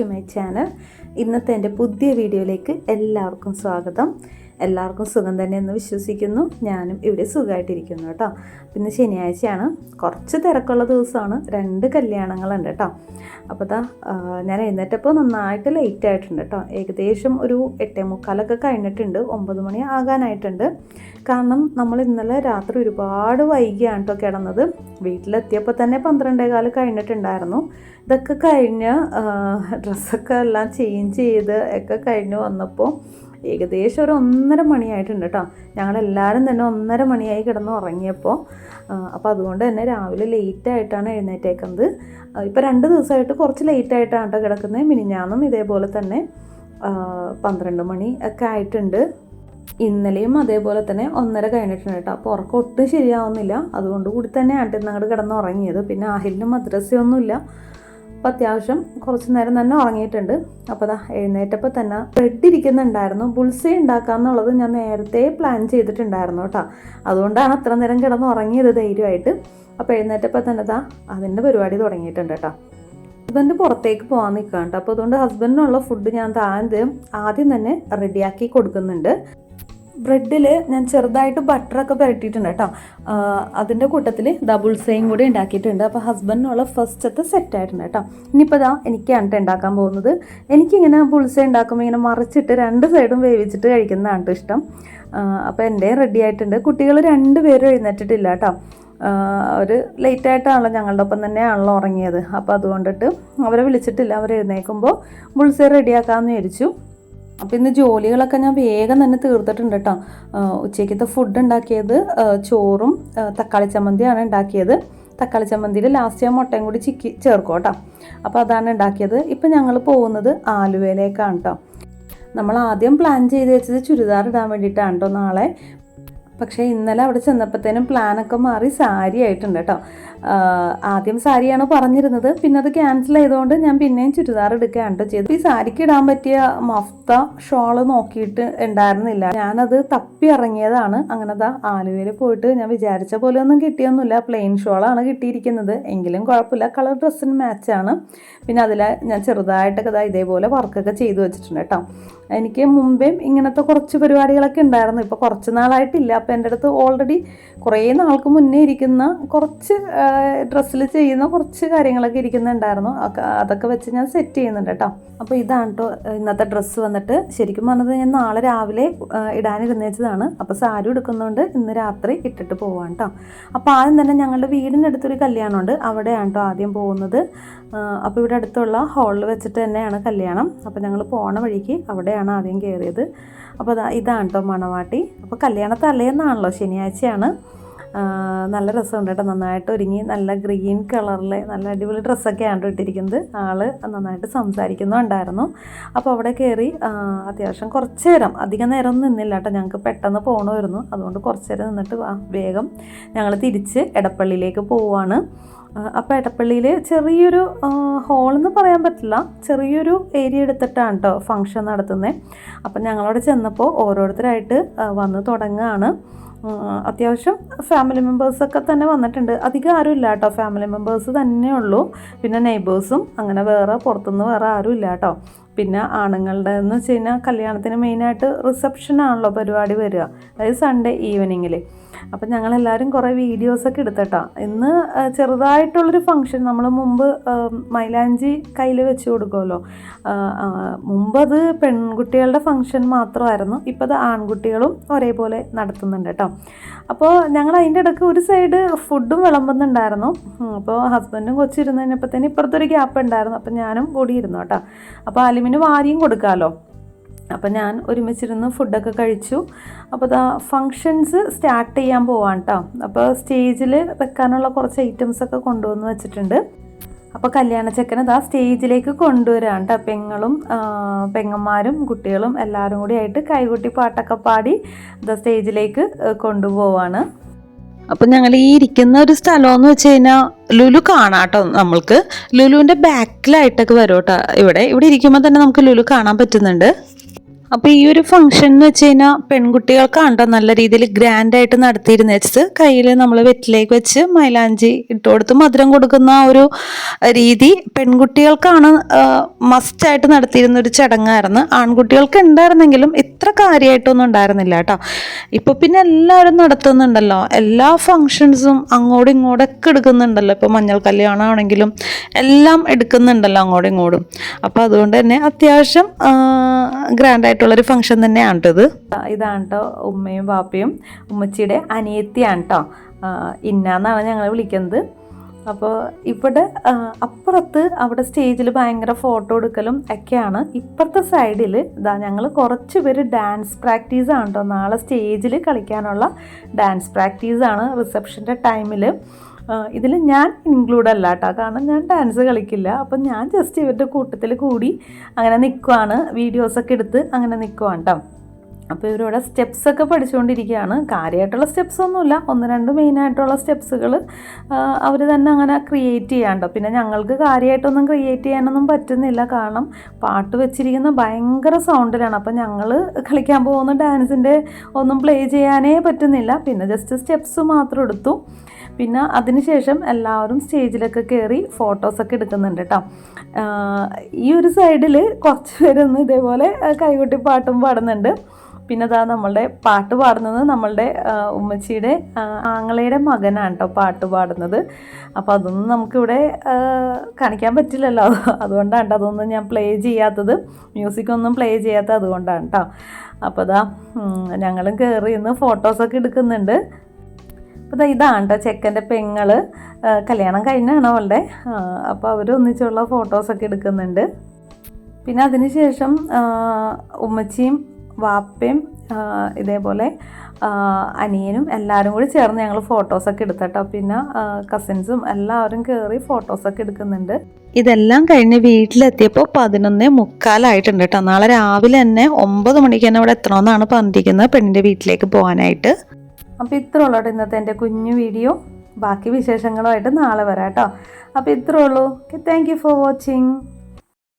To my channel. ഇന്നത്തെ എന്റെ പുതിയ വീഡിയോയിലേക്ക് എല്ലാവർക്കും സ്വാഗതം. എല്ലാവർക്കും സുഖം തന്നെയെന്ന് വിശ്വസിക്കുന്നു. ഞാനും ഇവിടെ സുഖമായിട്ടിരിക്കുന്നു കേട്ടോ. പിന്നെ ശനിയാഴ്ചയാണ് കുറച്ച് തിരക്കുള്ള ദിവസമാണ്. രണ്ട് കല്യാണങ്ങളുണ്ട് കേട്ടോ. അപ്പോൾ അതാ ഞാൻ എഴുന്നേറ്റപ്പോൾ നന്നായിട്ട് ലേറ്റ് ആയിട്ടുണ്ട് കേട്ടോ. ഏകദേശം ഒരു എട്ടേ മുക്കാലൊക്കെ കഴിഞ്ഞിട്ടുണ്ട്. ഒമ്പത് മണി ആകാനായിട്ടുണ്ട്. കാരണം നമ്മൾ ഇന്നലെ രാത്രി ഒരുപാട് വൈകിയാണ് കേട്ടോ കിടന്നത്. വീട്ടിലെത്തിയപ്പോൾ തന്നെ പന്ത്രണ്ടേ കാൽ കഴിഞ്ഞിട്ടുണ്ടായിരുന്നു. ഇതൊക്കെ കഴിഞ്ഞ് ഡ്രസ്സൊക്കെ എല്ലാം ചേഞ്ച് ചെയ്ത് ഒക്കെ കഴിഞ്ഞ് വന്നപ്പോൾ ഏകദേശം ഒരു ഒന്നര മണിയായിട്ടുണ്ട് കേട്ടോ. ഞങ്ങളെല്ലാവരും തന്നെ ഒന്നര മണിയായി കിടന്ന് ഉറങ്ങിയപ്പോൾ അപ്പോൾ അതുകൊണ്ട് തന്നെ രാവിലെ ലേറ്റ് ആയിട്ടാണ് എഴുന്നേറ്റേക്കുന്നത്. ഇപ്പോൾ രണ്ട് ദിവസമായിട്ട് കുറച്ച് ലേറ്റ് ആയിട്ടാണ് കേട്ടോ കിടക്കുന്നത്. മിനിഞ്ഞാന്നും ഇതേപോലെ തന്നെ പന്ത്രണ്ട് മണി ഒക്കെ ആയിട്ടുണ്ട്. ഇന്നലെയും അതേപോലെ തന്നെ ഒന്നര കഴിഞ്ഞിട്ടുണ്ട് കേട്ടോ. അപ്പോൾ ഉറക്കം ഒട്ടും ശരിയാവുന്നില്ല. അതുകൊണ്ട് കൂടി തന്നെയാണ് ഇന്ന് അങ്ങോട്ട് കിടന്ന് ഉറങ്ങിയത്. പിന്നെ ആഹിലിന് മദ്രസയൊന്നുമില്ല. അപ്പോൾ അത്യാവശ്യം കുറച്ച് നേരം തന്നെ ഉറങ്ങിയിട്ടുണ്ട്. അപ്പോൾ അതാ എഴുന്നേറ്റപ്പോൾ തന്നെ ബ്രെഡ് ഇരിക്കുന്നുണ്ടായിരുന്നു. ബുൾസേ ഉണ്ടാക്കാന്നുള്ളത് ഞാൻ നേരത്തെ പ്ലാൻ ചെയ്തിട്ടുണ്ടായിരുന്നു കേട്ടോ. അതുകൊണ്ടാണ് അത്ര നേരം കിടന്ന് ഉറങ്ങിയത് ധൈര്യമായിട്ട്. അപ്പോൾ എഴുന്നേറ്റപ്പോൾ തന്നെ ദാ അതിന്റെ പരിപാടി തുടങ്ങിയിട്ടുണ്ട് കേട്ടോ. ഹസ്ബൻഡ് പുറത്തേക്ക് പോകാൻ നിൽക്കുകയാണ് അപ്പോൾ അതുകൊണ്ട് ഹസ്ബൻഡിനുള്ള ഫുഡ് ഞാൻ താഴെ ആദ്യം തന്നെ റെഡിയാക്കി കൊടുക്കുന്നുണ്ട്. ബ്രെഡിൽ ഞാൻ ചെറുതായിട്ട് ബട്ടറൊക്കെ പുരട്ടിയിട്ടുണ്ട് കേട്ടോ. അതിന്റെ കൂട്ടത്തിൽ ഡബിൾ സെയിം കൂടി ഉണ്ടാക്കിയിട്ടുണ്ട്. അപ്പോൾ ഹസ്ബൻഡിനുള്ള ഫസ്റ്റത്തെ സെറ്റ് ആയിട്ടുണ്ട് കേട്ടോ. ഇനിയിപ്പോൾ ഇതാ എനിക്കാണ് ഉണ്ടാക്കാൻ പോകുന്നത്. എനിക്കിങ്ങനെ ബുൾസ ഉണ്ടാക്കുമ്പോൾ ഇങ്ങനെ മറിച്ചിട്ട് രണ്ട് സൈഡും വേവിച്ചിട്ട് കഴിക്കുന്നതാണ് ഇഷ്ടം. അപ്പോൾ എന്റെ റെഡി ആയിട്ടുണ്ട്. കുട്ടികൾ രണ്ട് പേരും എഴുന്നേറ്റിട്ടില്ല കേട്ടോ അവർ ലേറ്റായിട്ടാണല്ലോ ഞങ്ങളുടെ ഒപ്പം തന്നെയാണല്ലോ ഉറങ്ങിയത്. അപ്പോൾ അതുകൊണ്ടിട്ട് അവരെ വിളിച്ചിട്ടില്ല. അവർ എഴുന്നേൽക്കുമ്പോൾ ബുൾസെ റെഡിയാക്കാമെന്ന് വിചാരിച്ചു. അപ്പോൾ ഇന്ന് ജോലികളൊക്കെ ഞാൻ വേഗം തന്നെ തീർത്തിട്ടുണ്ട് കേട്ടോ. ഉച്ചയ്ക്കത്തെ ഫുഡ് ഉണ്ടാക്കിയത് ചോറും തക്കാളി ചമ്മന്തിയാണ് ഉണ്ടാക്കിയത്. തക്കാളി ചമ്മന്തിയിൽ ലാസ്റ്റ് ഞാൻ മുട്ടയും കൂടി ചിക്കി ചേർക്കും കേട്ടോ. അപ്പോൾ അതാണ് ഉണ്ടാക്കിയത്. ഇപ്പം ഞങ്ങൾ പോകുന്നത് ആലുവയിലേക്കാണ് കേട്ടോ. നമ്മൾ ആദ്യം പ്ലാൻ ചെയ്ത് വെച്ചത് ചുരിദാർ ഇടാൻ വേണ്ടിയിട്ടാണ് കേട്ടോ നാളെ. പക്ഷേ ഇന്നലെ അവിടെ ചെന്നപ്പോഴത്തേനും പ്ലാനൊക്കെ മാറി സാരി ആയിട്ടുണ്ട് കേട്ടോ. ആദ്യം സാരിയാണ് പറഞ്ഞിരുന്നത്. പിന്നെ അത് ക്യാൻസൽ ചെയ്തുകൊണ്ട് ഞാൻ പിന്നെയും ചുരിദാർ എടുക്കുകയാണ് ചെയ്തു ഈ സാരിക്ക് ഇടാൻ പറ്റിയ മഫ്ത ഷോൾ നോക്കിയിട്ട് ഉണ്ടായിരുന്നില്ല. ഞാനത് തപ്പി ഇറങ്ങിയതാണ്. അങ്ങനെ ദാ ആലുവയിൽ പോയിട്ട് ഞാൻ വിചാരിച്ച പോലെ ഒന്നും കിട്ടിയൊന്നുമില്ല പ്ലെയിൻ ഷോളാണ് കിട്ടിയിരിക്കുന്നത്. എങ്കിലും കുഴപ്പമില്ല. കളർ ഡ്രസ്സിന് മാച്ചാണ് പിന്നെ അതിൽ ഞാൻ ചെറുതായിട്ടൊക്കെ ദാ ഇതേപോലെ വർക്കൊക്കെ ചെയ്തു വെച്ചിട്ടുണ്ട് കേട്ടോ. എനിക്ക് മുമ്പേയും ഇങ്ങനത്തെ കുറച്ച് പരിപാടികളൊക്കെ ഉണ്ടായിരുന്നു. ഇപ്പോൾ കുറച്ച് നാളായിട്ടില്ല. അപ്പോൾ എന്റെ അടുത്ത് ഓൾറെഡി കുറേ നാൾക്ക് മുന്നേ ഇരിക്കുന്ന കുറച്ച് ഡ്രസ്സിൽ ചെയ്യുന്ന കുറച്ച് കാര്യങ്ങളൊക്കെ ഇരിക്കുന്നുണ്ടായിരുന്നു. അതൊക്കെ- വെച്ച് ഞാൻ സെറ്റ് ചെയ്യുന്നുണ്ട് കേട്ടോ അപ്പോൾ ഇതാണ് കേട്ടോ ഇന്നത്തെ ഡ്രസ്സ് വന്നിട്ട്. ശരിക്കും പറഞ്ഞത് ഞാൻ നാളെ രാവിലെ ഇടാനിരുന്നേച്ചതാണ് അപ്പോൾ സാരി എടുക്കുന്നതുകൊണ്ട് ഇന്ന് രാത്രി ഇട്ടിട്ട് പോവാം കേട്ടോ അപ്പോൾ ആദ്യം തന്നെ ഞങ്ങളുടെ വീടിനടുത്തൊരു കല്യാണമുണ്ട്. അവിടെയാണ് കേട്ടോ ആദ്യം പോകുന്നത്. അപ്പോൾ ഇവിടെ അടുത്തുള്ള ഹാളിൽ വെച്ചിട്ട് തന്നെയാണ് കല്യാണം. അപ്പോൾ ഞങ്ങൾ പോണ വഴിക്ക് അവിടെയാണ് ആദ്യം കയറിയത് അപ്പോൾ ഇതാണ് കേട്ടോ മണവാട്ടി. അപ്പോൾ കല്യാണ തലേന്നാണല്ലോ ശനിയാഴ്ചയാണ്. നല്ല രസമുണ്ട് കേട്ടോ. നന്നായിട്ട് ഒരുങ്ങി നല്ല ഗ്രീൻ കളറിൽ നല്ല അടിപൊളി ഡ്രസ്സൊക്കെയാണ് ഇട്ടിരിക്കുന്നത്. ആൾ നന്നായിട്ട് സംസാരിക്കുന്നുണ്ടായിരുന്നു. അപ്പോൾ അവിടെ കയറി അത്യാവശ്യം കുറച്ച് നേരം അധികം നേരം ഒന്നും നിന്നില്ല കേട്ടോ. ഞങ്ങൾക്ക് പെട്ടെന്ന് പോകണമായിരുന്നു അതുകൊണ്ട് കുറച്ച് നേരം നിന്നിട്ട് വേഗം ഞങ്ങൾ തിരിച്ച് എടപ്പള്ളിയിലേക്ക് പോവുകയാണ് അപ്പോൾ എടപ്പള്ളിയിൽ ചെറിയൊരു ഹോളെന്ന് പറയാൻ പറ്റില്ല. ചെറിയൊരു ഏരിയ എടുത്തിട്ടാണ് കേട്ടോ ഫങ്ഷൻ നടത്തുന്നത് അപ്പം ഞങ്ങളവിടെ ചെന്നപ്പോൾ ഓരോരുത്തരായിട്ട് വന്ന് തുടങ്ങുകയാണ് അത്യാവശ്യം ഫാമിലി മെമ്പേഴ്സൊക്കെ തന്നെ വന്നിട്ടുണ്ട്. അധികം ആരും ഇല്ല കേട്ടോ. ഫാമിലി മെമ്പേഴ്സ് തന്നെ ഉള്ളൂ പിന്നെ നെയ്ബേഴ്സും അങ്ങനെ വേറെ പുറത്തുനിന്ന് വേറെ ആരും ഇല്ല കേട്ടോ. പിന്നെ ആണുങ്ങളുടെ എന്ന് വെച്ച് കഴിഞ്ഞാൽ കല്യാണത്തിന് മെയിനായിട്ട് റിസപ്ഷനാണല്ലോ പരിപാടി വരിക. അതായത് സൺഡേ ഈവനിങ്ങിൽ അപ്പം ഞങ്ങളെല്ലാവരും കുറേ വീഡിയോസൊക്കെ എടുത്തട്ടാ. ഇന്ന് ചെറുതായിട്ടുള്ളൊരു ഫങ്ഷൻ നമ്മൾ മുമ്പ് മൈലാഞ്ചി കയ്യിൽ വെച്ച് കൊടുക്കുമല്ലോ ആ, ആ, മുമ്പ് അത് പെൺകുട്ടികളുടെ ഫങ്ഷൻ മാത്രമായിരുന്നു. ഇപ്പം അത് ആൺകുട്ടികളും ഒരേപോലെ നടത്തുന്നുണ്ട് കേട്ടോ അപ്പോൾ ഞങ്ങൾ അതിന്റെ ഇടയ്ക്ക് ഒരു സൈഡ് ഫുഡും വിളമ്പുന്നുണ്ടായിരുന്നു. അപ്പോൾ ഹസ്ബൻഡും കൊച്ചിരുന്ന് തന്നെ ഇപ്പുറത്തൊരു ഗ്യാപ്പ് ഉണ്ടായിരുന്നു. അപ്പം ഞാനും കൂടി ഇരുന്നു കേട്ടോ അപ്പോൾ അലിമിന് വാരിയും കൊടുക്കാമല്ലോ അപ്പം ഞാൻ ഒരുമിച്ചിരുന്ന് ഫുഡൊക്കെ കഴിച്ചു. അപ്പോൾ ദാ ഫങ്ഷൻസ് സ്റ്റാർട്ട് ചെയ്യാൻ പോവാണ് കേട്ടോ അപ്പോൾ സ്റ്റേജിൽ വെക്കാനുള്ള കുറച്ച് ഐറ്റംസൊക്കെ കൊണ്ടുവന്ന് വെച്ചിട്ടുണ്ട്. അപ്പോൾ കല്യാണ ചെക്കനെ ദാ സ്റ്റേജിലേക്ക് കൊണ്ടുവരാണ് കേട്ടോ പെങ്ങളും പെങ്ങന്മാരും കുട്ടികളും എല്ലാവരും കൂടി ആയിട്ട് കൈകൊട്ടി പാട്ടൊക്കെ പാടി ദാ സ്റ്റേജിലേക്ക് കൊണ്ടുപോവാണ്. അപ്പം ഞങ്ങൾ ഈ ഇരിക്കുന്ന ഒരു സ്ഥലമെന്ന് വെച്ച് കഴിഞ്ഞാൽ ലുലു കാണാട്ടോ നമ്മൾക്ക്. ലുലുവിന്റെ ബാക്കിലായിട്ടൊക്കെ വരും കേട്ടോ ഇവിടെ ഇവിടെ ഇരിക്കുമ്പോൾ തന്നെ നമുക്ക് ലുലു കാണാൻ പറ്റുന്നുണ്ട്. അപ്പോൾ ഈ ഒരു ഫംഗ്ഷൻ എന്ന് വെച്ച് കഴിഞ്ഞാൽ പെൺകുട്ടികൾക്കാണ് നല്ല രീതിയിൽ ഗ്രാൻഡ് ആയിട്ട് നടത്തിയിരുന്ന. വെച്ചത് കയ്യിൽ നമ്മൾ വെറ്റിലേക്ക് വെച്ച് മൈലാഞ്ചി ഇട്ട് കൊടുത്ത് മധുരം കൊടുക്കുന്ന ഒരു രീതി പെൺകുട്ടികൾക്കാണ് മസ്റ്റായിട്ട് നടത്തിയിരുന്ന ഒരു ചടങ്ങായിരുന്നു. ആൺകുട്ടികൾക്ക് ഉണ്ടായിരുന്നെങ്കിലും ഇത്ര കാര്യമായിട്ടൊന്നും ഉണ്ടായിരുന്നില്ല കേട്ടോ. ഇപ്പോൾ പിന്നെ എല്ലാവരും നടത്തുന്നുണ്ടല്ലോ. എല്ലാ ഫങ്ഷൻസും അങ്ങോട്ടും ഇങ്ങോട്ടും ഒക്കെ എടുക്കുന്നുണ്ടല്ലോ. ഇപ്പോൾ മഞ്ഞൾ കല്യാണം ആണെങ്കിലും എല്ലാം എടുക്കുന്നുണ്ടല്ലോ അങ്ങോട്ടും ഇങ്ങോട്ടും. അപ്പോൾ അതുകൊണ്ട് തന്നെ അത്യാവശ്യം ഗ്രാൻഡ് ആയിട്ടുള്ളൊരു ഫംഗ്ഷൻ തന്നെയാണ് കേട്ടോ ഇത് ഇതാണ് കേട്ടോ ഉമ്മയും പാപ്പയും ഉമ്മച്ചിയുടെ അനിയത്തിയാണ് കേട്ടോ ഇന്ന എന്നാണ് ഞങ്ങൾ വിളിക്കുന്നത്. അപ്പോൾ ഇവിടെ അപ്പുറത്ത് അവിടെ സ്റ്റേജിൽ ഭയങ്കര ഫോട്ടോ എടുക്കലും ഒക്കെയാണ്. ഇപ്പുറത്തെ സൈഡിൽ ഇതാ ഞങ്ങൾ കുറച്ച് പേര് ഡാൻസ് പ്രാക്ടീസ് ആണ് കേട്ടോ നാളെ സ്റ്റേജിൽ കളിക്കാനുള്ള ഡാൻസ് പ്രാക്ടീസാണ് റിസപ്ഷന്റെ ടൈമിൽ ഇതിൽ ഞാൻ ഇൻക്ലൂഡ് അല്ല കേട്ടോ. കാരണം ഞാൻ ഡാൻസ് കളിക്കില്ല. അപ്പം ഞാൻ ജസ്റ്റ് ഇവരുടെ കൂട്ടത്തിൽ കൂടി അങ്ങനെ നിൽക്കുവാണ് വീഡിയോസൊക്കെ എടുത്ത് അങ്ങനെ നിൽക്കുവാണ് കേട്ടോ അപ്പോൾ ഇവരിവിടെ സ്റ്റെപ്സ് ഒക്കെ പഠിച്ചുകൊണ്ടിരിക്കുകയാണ് കാര്യമായിട്ടുള്ള സ്റ്റെപ്സ് ഒന്നുമില്ല. ഒന്ന് രണ്ട് മെയിനായിട്ടുള്ള സ്റ്റെപ്സുകൾ അവർ തന്നെ അങ്ങനെ ക്രിയേറ്റ് ചെയ്യാണ്ടോ. പിന്നെ ഞങ്ങൾക്ക് കാര്യമായിട്ടൊന്നും ക്രിയേറ്റ് ചെയ്യാനൊന്നും പറ്റുന്നില്ല. കാരണം പാട്ട് വെച്ചിരിക്കുന്ന ഭയങ്കര സൗണ്ടിലാണ് അപ്പം ഞങ്ങൾ കളിക്കാൻ പോകുന്ന ഡാൻസിന്റെ ഒന്നും പ്ലേ ചെയ്യാനേ പറ്റുന്നില്ല. പിന്നെ ജസ്റ്റ് സ്റ്റെപ്സ് മാത്രം എടുത്തു. പിന്നെ അതിനുശേഷം എല്ലാവരും സ്റ്റേജിലൊക്കെ കയറി ഫോട്ടോസൊക്കെ എടുക്കുന്നുണ്ട് കേട്ടോ ഈ ഒരു സൈഡിൽ കുറച്ച് പേരൊന്ന് ഇതേപോലെ കൈകൊട്ടി പാട്ടും പാടുന്നുണ്ട്. പിന്നെ അതാ നമ്മളുടെ പാട്ട് പാടുന്നത് നമ്മളുടെ ഉമ്മച്ചിയുടെ ആങ്ങളയുടെ മകനാണ് കേട്ടോ പാട്ട് പാടുന്നത്. അപ്പോൾ അതൊന്നും നമുക്കിവിടെ കാണിക്കാൻ പറ്റില്ലല്ലോ. അതുകൊണ്ടാണ് കേട്ടോ അതൊന്നും ഞാൻ പ്ലേ ചെയ്യാത്തത്. മ്യൂസിക് ഒന്നും പ്ലേ ചെയ്യാത്തത് അതുകൊണ്ടാണ് കേട്ടോ അപ്പോൾ അതാ ഞങ്ങളും കയറി ഇന്ന് ഫോട്ടോസൊക്കെ എടുക്കുന്നുണ്ട്. അപ്പോൾ ഇതാണ് കേട്ടോ ചെക്കന്റെ പെങ്ങൾ കല്യാണം കഴിഞ്ഞാണ് അവളുടെ. അപ്പോൾ അവർ ഒന്നിച്ചുള്ള ഫോട്ടോസൊക്കെ എടുക്കുന്നുണ്ട്. പിന്നെ അതിനുശേഷം ഉമ്മച്ചിയും വാപ്പയും ഇതേപോലെ അനിയനും എല്ലാവരും കൂടി ചേർന്ന് ഞങ്ങൾ ഫോട്ടോസൊക്കെ എടുത്തട്ടോ. പിന്നെ കസിൻസും എല്ലാവരും കയറി ഫോട്ടോസൊക്കെ എടുക്കുന്നുണ്ട്. ഇതെല്ലാം കഴിഞ്ഞ് വീട്ടിലെത്തിയപ്പോൾ പതിനൊന്ന് മുക്കാലായിട്ടുണ്ട് കേട്ടോ നാളെ രാവിലെ തന്നെ ഒമ്പത് മണിക്ക് തന്നെ ഇവിടെ എത്തണമെന്നാണ് പറഞ്ഞിരിക്കുന്നത് പെണ്ണിന്റെ വീട്ടിലേക്ക് പോകാനായിട്ട് അപ്പോൾ ഇത്ര ഉള്ളൂ കേട്ടോ ഇന്നത്തെ എന്റെ കുഞ്ഞു വീഡിയോ. ബാക്കി വിശേഷങ്ങളുമായിട്ട് നാളെ വരാം കേട്ടോ അപ്പോൾ ഇത്രേ ഉള്ളൂ. Thank you for watching